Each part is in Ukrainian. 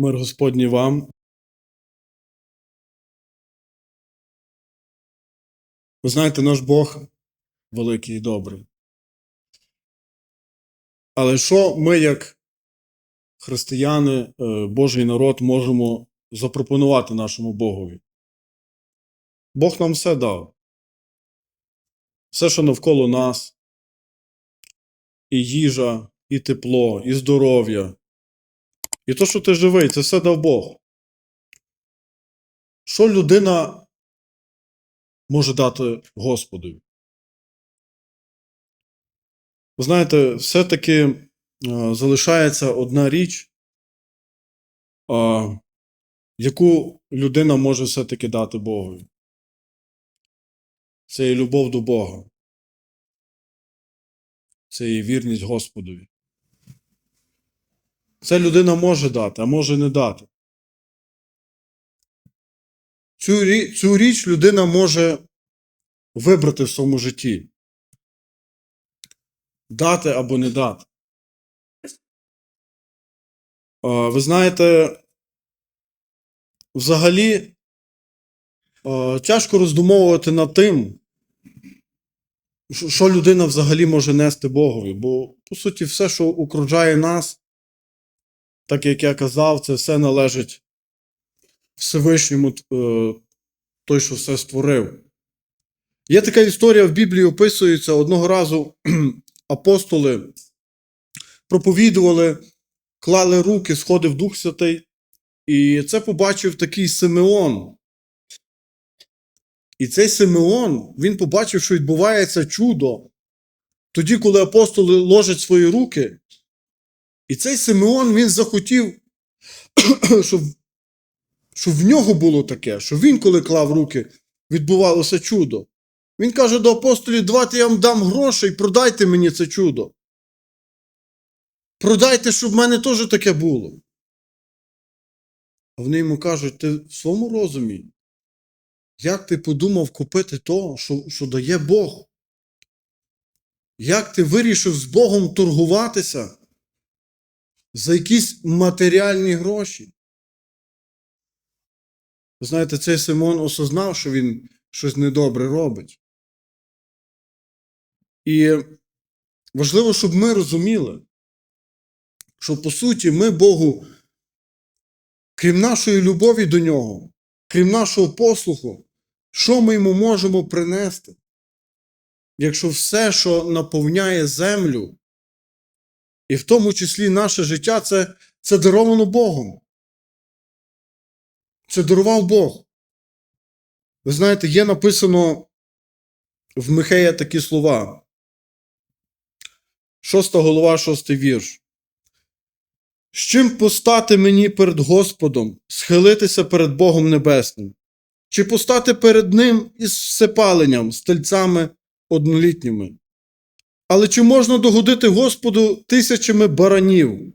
Мир Господній вам. Ви знаєте, наш Бог великий і добрий. Але що ми, як християни, е, Божий народ, можемо запропонувати нашому Богові? Бог нам все дав. Все, що навколо нас, і їжа, і тепло, і здоров'я. І то, що ти живий, це все дав Бог. Що людина може дати Господу? Ви знаєте, все-таки е, залишається одна річ, яку людина може все-таки дати Богу. Це є любов до Бога. Це є вірність Господові. Це людина може дати, а може не дати. Цю, рі- цю річ людина може вибрати в своєму житті. Дати або не дати. Ви знаєте, взагалі тяжко роздумовувати над тим, що людина взагалі може нести Богові. Бо, по суті, все, що окружає нас, так як я казав, це все належить Всевишньому, е, той, що все створив. Є така історія в Біблії описується одного разу апостоли проповідували, клали руки, сходив Дух Святий, і це побачив такий Симеон. І цей Симеон, він побачив, що відбувається чудо. Тоді, коли апостоли ложать свої руки, і цей Симеон він захотів, щоб, щоб в нього було таке, що він, коли клав руки, відбувалося чудо. Він каже до апостолів: давайте я вам дам грошей, продайте мені це чудо. Продайте, щоб в мене теж таке було. А вони йому кажуть: ти в своєму розумі, як ти подумав купити то, що, що дає Бог? Як ти вирішив з Богом торгуватися за якісь матеріальні гроші? Знаєте, цей Симон осознав, що він щось недобре робить. І важливо, щоб ми розуміли, що по суті ми Богу, крім нашої любові до нього, крім нашого послуху, що ми йому можемо принести? Якщо все, що наповняє землю, і в тому числі наше життя, це, це даровано Богом. Це дарував Бог. Ви знаєте, є написано в Михея такі слова. Шоста голова, шостий вірш. З чим постати мені перед Господом, схилитися перед Богом Небесним? Чи постати перед Ним із всепаленням, з однолітніми? Але чи можна догодити Господу тисячами баранів?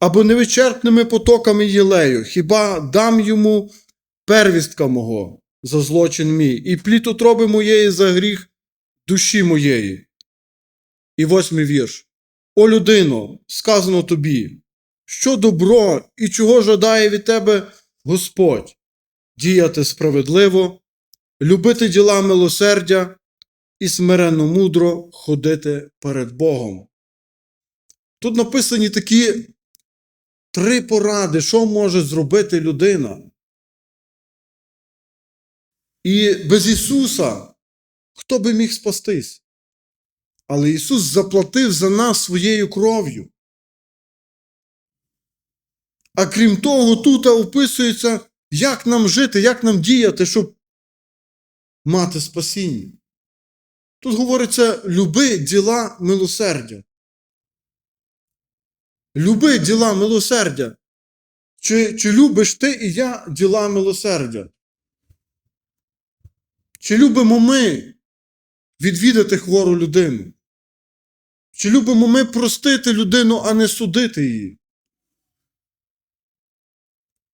Або невичерпними потоками єлею? Хіба дам йому первістка мого за злочин мій, і плід утроби моєї за гріх душі моєї? І восьмий вірш. О людино, сказано тобі, що добро і чого жадає від тебе Господь? Діяти справедливо, любити діла милосердя і смиренно мудро ходити перед Богом. Тут написані такі три поради, що може зробити людина. І без Ісуса хто би міг спастись? Але Ісус заплатив за нас своєю кров'ю. А крім того, тут описується, як нам жити, як нам діяти, щоб мати спасіння. Тут говориться люби діла милосердя. Люби діла милосердя. Чи, чи любиш ти і я діла милосердя? Чи любимо ми відвідати хвору людину? Чи любимо ми простити людину, а не судити її?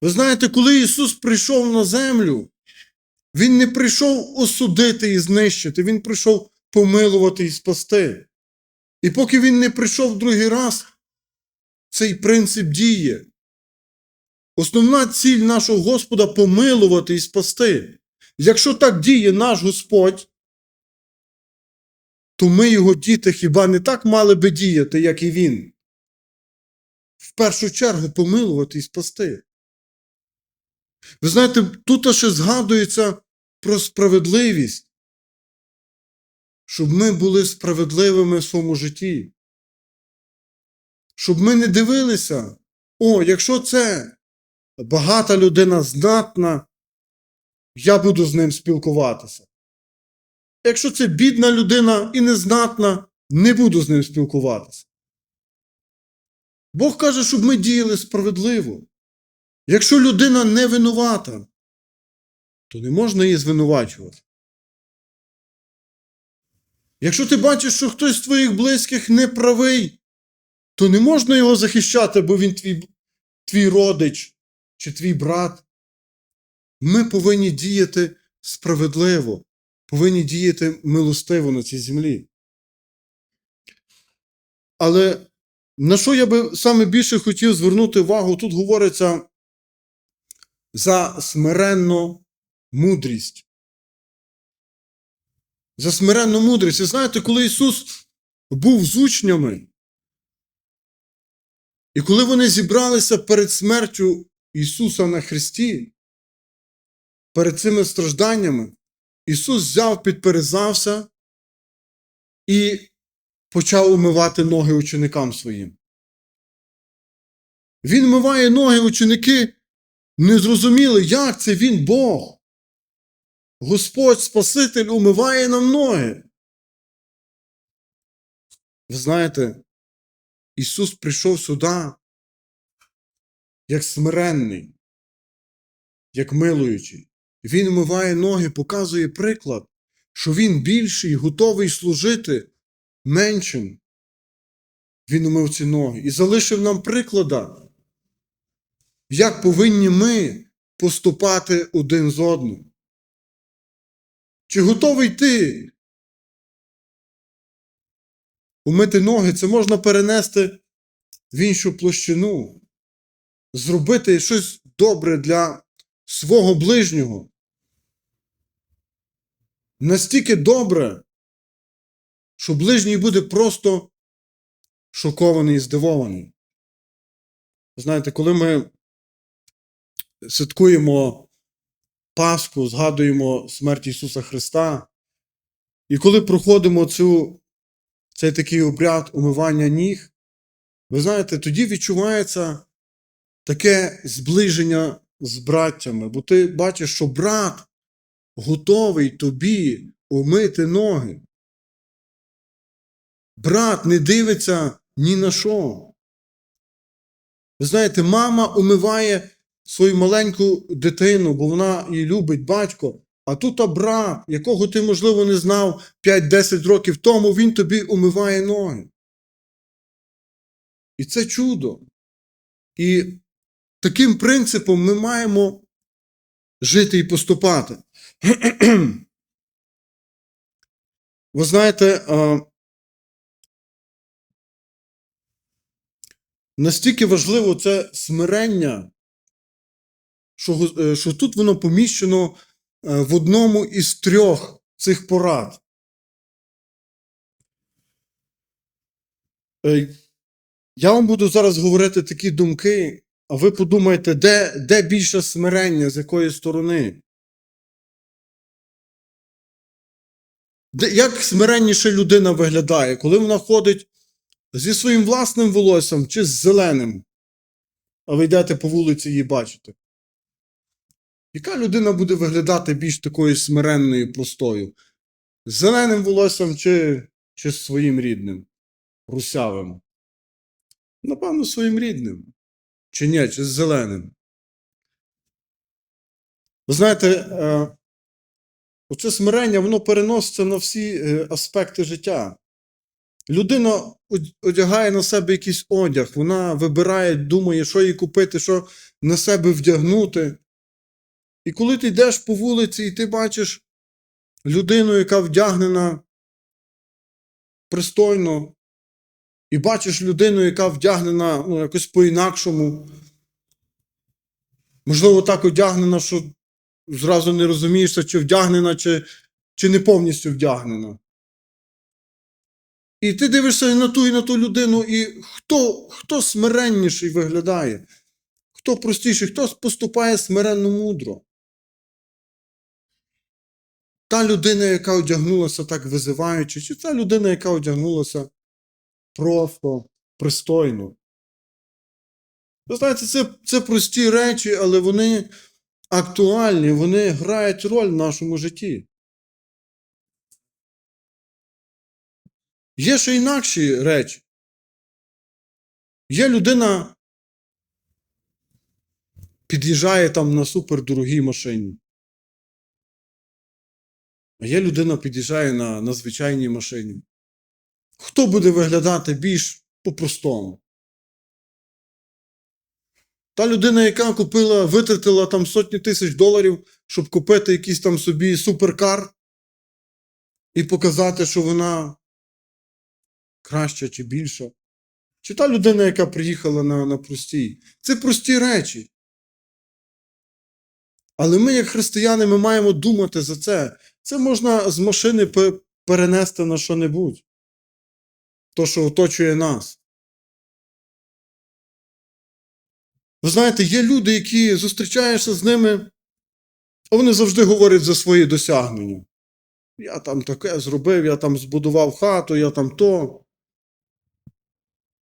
Ви знаєте, коли Ісус прийшов на землю, Він не прийшов осудити і знищити, Він прийшов помилувати і спасти. І поки Він не прийшов другий раз, цей принцип діє. Основна ціль нашого Господа помилувати і спасти. Якщо так діє наш Господь, то ми, його діти, хіба не так мали би діяти, як і Він? В першу чергу помилувати і спасти. Ви знаєте, тут ще згадується про справедливість, щоб ми були справедливими в своєму житті. Щоб ми не дивилися, о, якщо це багата людина знатна, я буду з ним спілкуватися. Якщо це бідна людина і незнатна, не буду з ним спілкуватися. Бог каже, щоб ми діяли справедливо. Якщо людина не винувата, то не можна її звинувачувати. Якщо ти бачиш, що хтось з твоїх близьких не правий, то не можна його захищати, бо він твій, твій родич чи твій брат. Ми повинні діяти справедливо, повинні діяти милостиво на цій землі. Але на що я би саме більше хотів звернути увагу, тут говориться за смиренну мудрість. За смиренну мудрість. І знаєте, коли Ісус був з учнями, і коли вони зібралися перед смертю Ісуса на Христі, перед цими стражданнями, Ісус взяв, підперезався і почав умивати ноги ученикам своїм. Він миває ноги ученики, не зрозуміли, як це він Бог. Господь Спаситель умиває нам ноги. Ви знаєте, Ісус прийшов сюди як смиренний, як милуючий. Він умиває ноги, показує приклад, що Він більший, готовий служити меншим. Він умив ці ноги і залишив нам приклада, як повинні ми поступати один з одним. Чи готовий ти? Умити ноги це можна перенести в іншу площину, зробити щось добре для свого ближнього. Настільки добре, що ближній буде просто шокований і здивований. Знаєте, коли ми святкуємо Пасху, згадуємо смерть Ісуса Христа, і коли проходимо цю, цей такий обряд умивання ніг, ви знаєте, тоді відчувається таке зближення з браттями, бо ти бачиш, що брат готовий тобі умити ноги. Брат не дивиться ні на що. Ви знаєте, мама умиває свою маленьку дитину, бо вона її любить батько. А тут а брат, якого ти, можливо, не знав 5-10 років тому, він тобі умиває ноги. І це чудо. І таким принципом ми маємо жити і поступати. Ви знаєте, настільки важливо це смирення, що, е, що тут воно поміщено е, в одному із трьох цих порад. Е, Я вам буду зараз говорити такі думки, а ви подумайте, де, де більше смирення, з якої сторони? Як смиренніше людина виглядає, коли вона ходить зі своїм власним волоссям чи з зеленим, а ви йдете по вулиці і бачите? Яка людина буде виглядати більш такою смиренною, простою? З зеленим волоссям чи, чи своїм рідним, русявим? Напевно, своїм рідним. Чи ні, чи з зеленим. Ви знаєте, е, оце смирення, воно переноситься на всі е, аспекти життя. Людина одягає на себе якийсь одяг, вона вибирає, думає, що їй купити, що на себе вдягнути. І коли ти йдеш по вулиці, і ти бачиш людину, яка вдягнена пристойно, і бачиш людину, яка вдягнена ну, якось по-інакшому, Можливо, так одягнена, що зразу не розумієшся, чи вдягнена, чи, чи не повністю вдягнена. І ти дивишся і на ту, і на ту людину, і хто, хто смиренніший виглядає, хто простіший, хто поступає смиренно мудро. Та людина, яка одягнулася так визиваючи, чи та людина, яка одягнулася просто пристойно. Ви знаєте, це, це прості речі, але вони актуальні, вони грають роль в нашому житті. Є ще інакші речі. Є людина, під'їжджає там на супердорогій машині. А є людина, під'їжджає на, на звичайній машині. Хто буде виглядати більш по-простому? Та людина, яка купила, витратила там сотні тисяч доларів, щоб купити якийсь там собі суперкар і показати, що вона краща чи більша. Чи та людина, яка приїхала на, на простій. Це прості речі. Але ми, як християни, ми маємо думати за це. Це можна з машини перенести на що-небудь. То, що оточує нас. Ви знаєте, є люди, які зустрічаєшся з ними, а вони завжди говорять за свої досягнення. Я там таке зробив, я там збудував хату, я там то.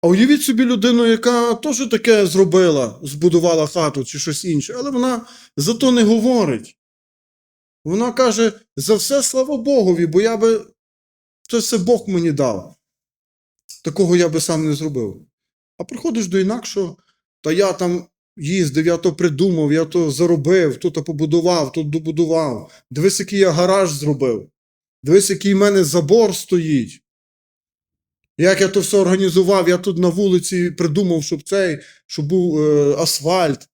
А уявіть собі людину, яка теж таке зробила, збудувала хату чи щось інше, але вона за то не говорить. Вона каже: за все слава Богові, бо я би це все Бог мені дав. Такого я би сам не зробив. А приходиш до інакшого, та я там їздив, я то придумав, я то заробив, то то побудував, то добудував. Дивись, який я гараж зробив. Дивись, який в мене забор стоїть. Як я то все організував, я тут на вулиці придумав, щоб цей, щоб був е, асфальт.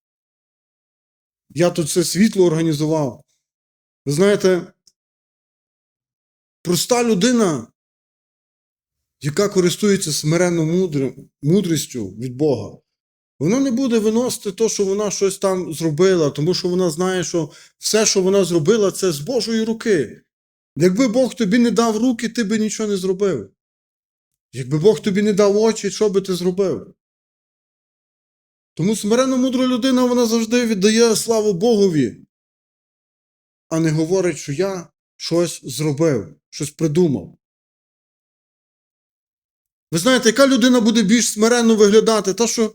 Я тут все світло організував. Ви знаєте, проста людина, яка користується смиренно мудрістю від Бога, вона не буде виносити те, що вона щось там зробила, тому що вона знає, що все, що вона зробила, це з Божої руки. Якби Бог тобі не дав руки, ти би нічого не зробив. Якби Бог тобі не дав очі, що би ти зробив? Тому смиренно мудра людина вона завжди віддає славу Богові, а не говорить, що я щось зробив, щось придумав. Ви знаєте, яка людина буде більш смиренно виглядати? Та, що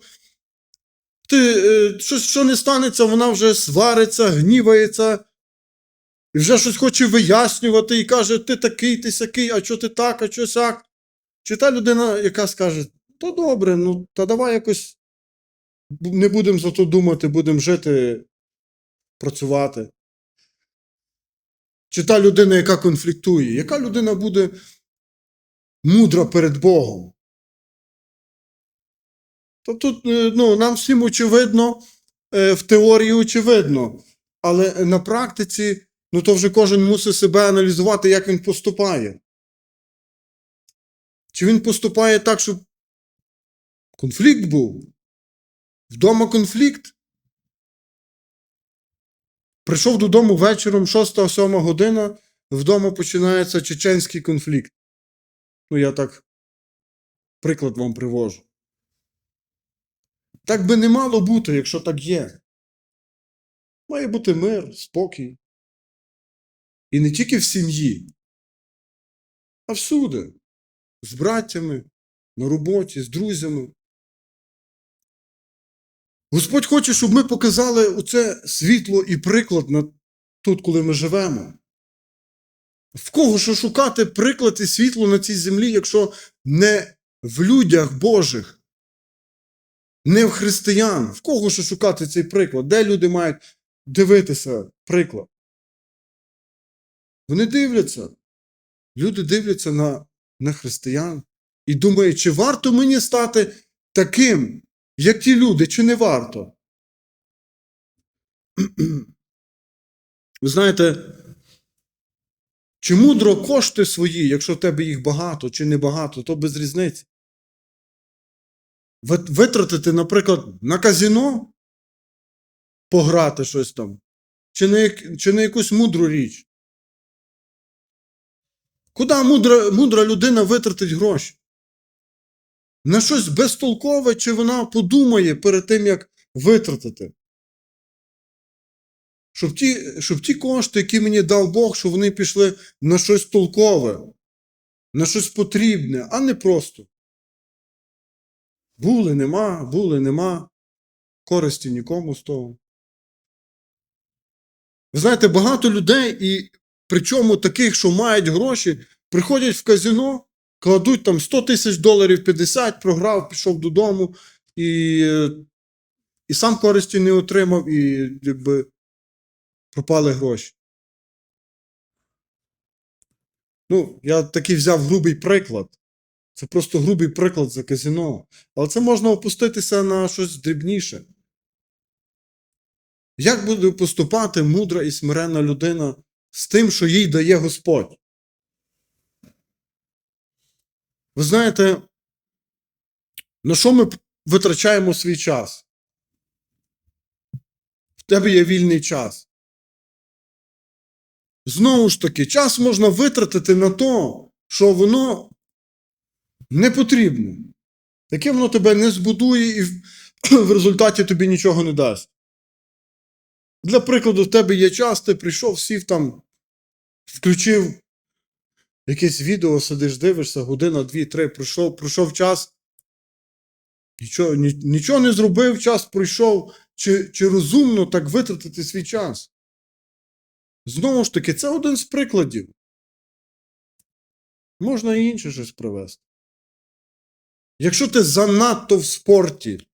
ти, е, щось, що не станеться, вона вже свариться, гнівається, і вже щось хоче вияснювати і каже, ти такий, ти сякий, а що ти так, а що сяк. Чи та людина, яка скаже, то добре, ну та давай якось не будемо за то думати, будемо жити, працювати. Чи та людина, яка конфліктує, яка людина буде мудра перед Богом? То тут е, ну, нам всім очевидно, е, в теорії очевидно, але на практиці, ну то вже кожен мусить себе аналізувати, як він поступає. Чи він поступає так, щоб конфлікт був? Вдома конфлікт? Прийшов додому вечором 6-7 година, вдома починається чеченський конфлікт. Ну, я так приклад вам привожу. Так би не мало бути, якщо так є. Має бути мир, спокій. І не тільки в сім'ї, а всюди з браттями, на роботі, з друзями. Господь хоче, щоб ми показали оце світло і приклад на тут, коли ми живемо. В кого що шукати приклад і світло на цій землі, якщо не в людях Божих, не в християн? В кого що шукати цей приклад? Де люди мають дивитися приклад? Вони дивляться. Люди дивляться на на християн і думає, чи варто мені стати таким, як ті люди, чи не варто. Ви знаєте, чи мудро кошти свої, якщо в тебе їх багато чи небагато, то без різниці. Витратити, наприклад, на казіно пограти щось там, чи на, чи на якусь мудру річ. Куди мудра, мудра людина витратить гроші? На щось безтолкове, чи вона подумає перед тим, як витратити? Щоб ті, щоб ті кошти, які мені дав Бог, щоб вони пішли на щось толкове, на щось потрібне, а не просто. Були, нема, були, нема. Користі нікому з того. Ви знаєте, багато людей, і причому таких, що мають гроші, приходять в казино, кладуть там 100 тисяч доларів, 50, програв, пішов додому і, і сам користі не отримав, і якби пропали гроші. Ну, я такий взяв грубий приклад. Це просто грубий приклад за казино. Але це можна опуститися на щось дрібніше. Як буде поступати мудра і смиренна людина з тим, що їй дає Господь? Ви знаєте, на що ми витрачаємо свій час? В тебе є вільний час. Знову ж таки, час можна витратити на то, що воно не потрібно. Яке воно тебе не збудує і в- результаті тобі нічого не дасть. Для прикладу, в тебе є час, ти прийшов, сів там, включив якесь відео, сидиш, дивишся, година, дві, три, пройшов, пройшов час. Нічого, ні- нічого не зробив, час пройшов. Чи, чи розумно так витратити свій час? Знову ж таки, це один з прикладів. Можна і інше щось привести. Якщо ти занадто в спорті,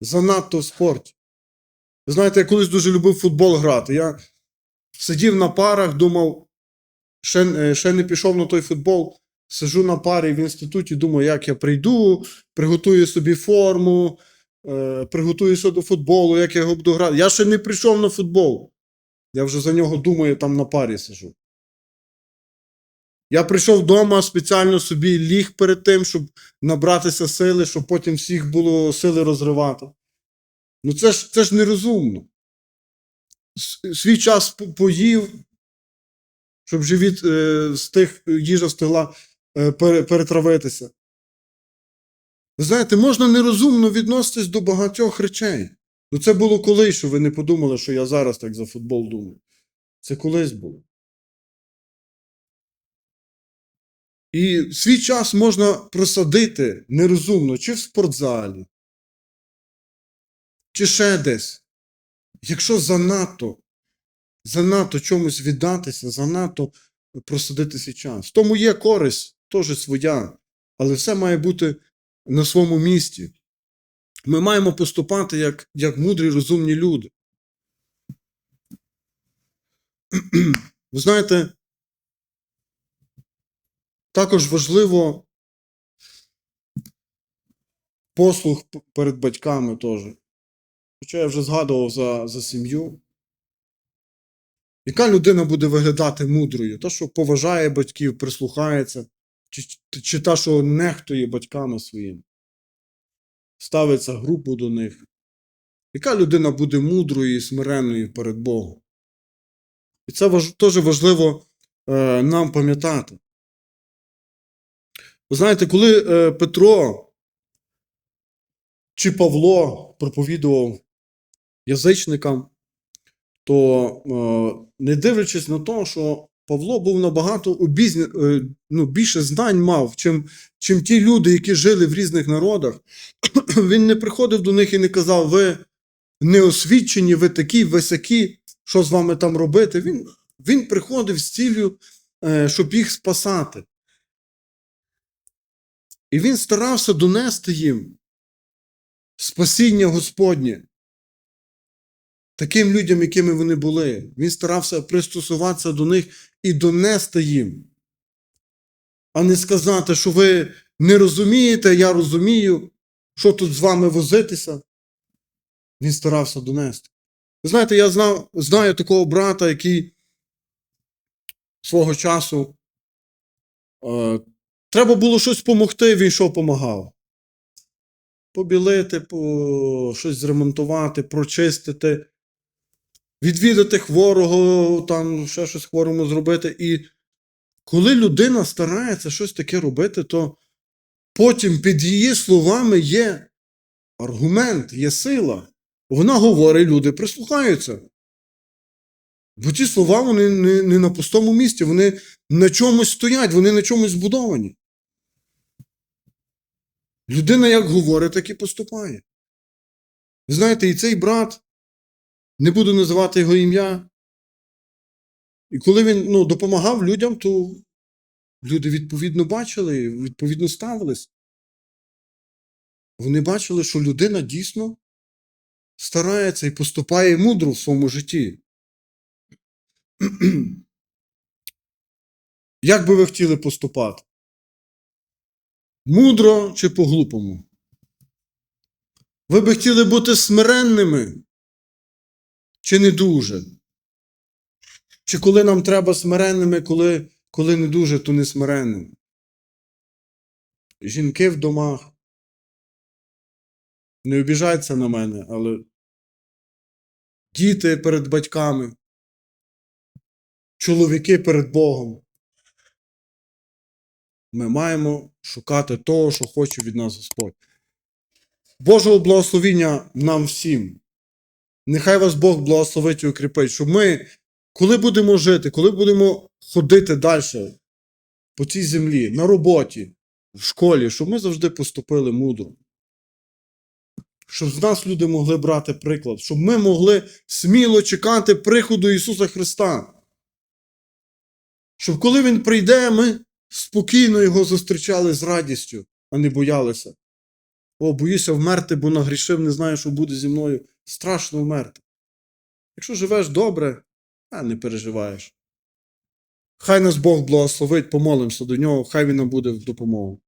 занадто в спорті. Ви знаєте, я колись дуже любив футбол грати. Я сидів на парах, думав, ще, е, ще не пішов на той футбол. Сижу на парі в інституті, думаю, як я прийду, приготую собі форму, е, приготуюся до футболу, як я його буду грати. Я ще не прийшов на футбол. Я вже за нього думаю, там на парі сижу. Я прийшов вдома, спеціально собі ліг перед тим, щоб набратися сили, щоб потім всіх було сили розривати. Ну це ж, це ж нерозумно. Свій час поїв, щоб живіт е, з тих їжа встигла е, перетравитися. Ви знаєте, можна нерозумно відноситись до багатьох речей. Ну це було колись, що ви не подумали, що я зараз так за футбол думаю. Це колись було. І свій час можна просадити нерозумно, чи в спортзалі, чи ще десь. Якщо занадто, занадто чомусь віддатися, занадто просадити свій час. Тому є користь, теж своя, але все має бути на своєму місці. Ми маємо поступати як, як мудрі, розумні люди. Ви знаєте, також важливо послуг перед батьками теж. Хоча я вже згадував за, за сім'ю. Яка людина буде виглядати мудрою? Та, що поважає батьків, прислухається, чи, чи та, що нехтує батьками своїми, ставиться грубо до них. Яка людина буде мудрою і смиренною перед Богом? І це важ, теж важливо е, нам пам'ятати. Ви знаєте, коли е, Петро чи Павло проповідував язичникам, то е, не дивлячись на те, що Павло був набагато обізня, е, ну, більше знань мав, чим, чим ті люди, які жили в різних народах, він не приходив до них і не казав, ви неосвічені, ви такі, ви сякі, що з вами там робити. Він, він приходив з ціллю, е, щоб їх спасати. І він старався донести їм спасіння Господнє. Таким людям, якими вони були. Він старався пристосуватися до них і донести їм. А не сказати, що ви не розумієте, я розумію, що тут з вами возитися. Він старався донести. Ви знаєте, я знав, знаю такого брата, який свого часу е, треба було щось допомогти, він йшов помагав. побілити, по... щось зремонтувати, прочистити, відвідати хворого, там ще щось хворому зробити. І коли людина старається щось таке робити, то потім під її словами є аргумент, є сила. Вона говорить, люди прислухаються. Бо ті слова вони не, не на пустому місці, вони на чомусь стоять, вони на чомусь збудовані. Людина як говорить, так і поступає. Знаєте, і цей брат, не буду називати його ім'я. І коли він ну, допомагав людям, то люди відповідно бачили, відповідно ставились. Вони бачили, що людина дійсно старається і поступає мудро в своєму житті. Як би ви хотіли поступати? Мудро чи по-глупому? Ви би хотіли бути смиренними? Чи не дуже? Чи коли нам треба смиренними, коли, коли не дуже, то не смиренними? Жінки в домах. Не обіжайтеся на мене, але діти перед батьками, чоловіки перед Богом. Ми маємо шукати того, що хоче від нас Господь. Божого благословіння нам всім. Нехай вас Бог благословить і укріпить, щоб ми, коли будемо жити, коли будемо ходити далі по цій землі, на роботі, в школі, щоб ми завжди поступили мудро. Щоб з нас люди могли брати приклад, щоб ми могли сміло чекати приходу Ісуса Христа. Щоб коли Він прийде, ми спокійно його зустрічали з радістю, а не боялися. О, боюся вмерти, бо нагрішив, не знаю, що буде зі мною. Страшно вмерти. Якщо живеш добре, а не переживаєш. Хай нас Бог благословить, помолимося до нього, хай він нам буде в допомогу.